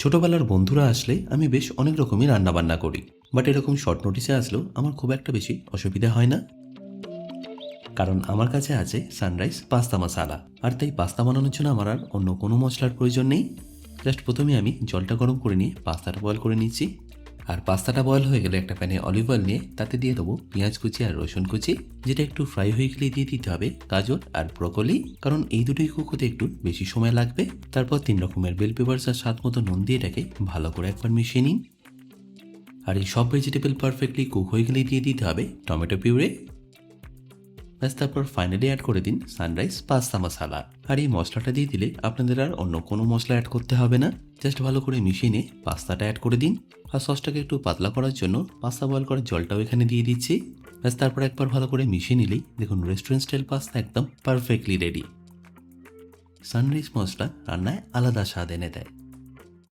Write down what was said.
ছোটবেলার বন্ধুরা আসলে আমি বেশ অনেক রকমই রান্নাবান্না করি বাট এরকম শর্ট নোটিসে আসলেও আমার খুব একটা বেশি অসুবিধা হয় না। কারণ আমার কাছে আছে সানরাইজ পাস্তা মশালা আর তাই পাস্তা বানানোর জন্য আমার আর অন্য কোনো মশলার প্রয়োজন নেই। জাস্ট প্রথমে আমি জলটা গরম করে নিয়ে পাস্তাটা বয়েল করে নিচ্ছি। আর পাস্তাটা বয়ল হয়ে গেলে একটা প্যানে অলিভ অয়েল নিয়ে তাতে দিয়ে দেবো পেঁয়াজ কুচি আর রসুন কুচি, যেটা একটু ফ্রাই হয়ে গেলে দিয়ে দিতে হবে গাজর আর ব্রকলি কারণ এই দুটোই কুক হতে একটু বেশি সময় লাগবে। তারপর তিন রকমের বেল পেপারস আর স্বাদ মতো নুন দিয়ে এটাকে ভালো করে একবার মিশিয়ে নিন। আর এই সব ভেজিটেবল পারফেক্টলি কুক হয়ে গেলে দিয়ে দিতে হবে টমেটো পিউরে ব্যাস, তারপর ফাইনালি অ্যাড করে দিন সানরাইজ পাস্তা মশালা আর এই মশলাটা দিয়ে দিলে আপনাদের আর অন্য কোনো মশলা অ্যাড করতে হবে না। জাস্ট ভালো করে মিশিয়ে নিয়ে পাস্তাটা অ্যাড করে দিন। আর সসটাকে একটু পাতলা করার জন্য পাস্তা বয়েল করার জলটাও এখানে দিয়ে দিচ্ছি। ব্যাস, তারপর একবার ভালো করে মিশিয়ে নিলেই দেখুন রেস্টুরেন্ট স্টাইল পাস্তা একদম পারফেক্টলি রেডি সানরাইজ মশলা রান্নায় আলাদা স্বাদ এনে দেয়।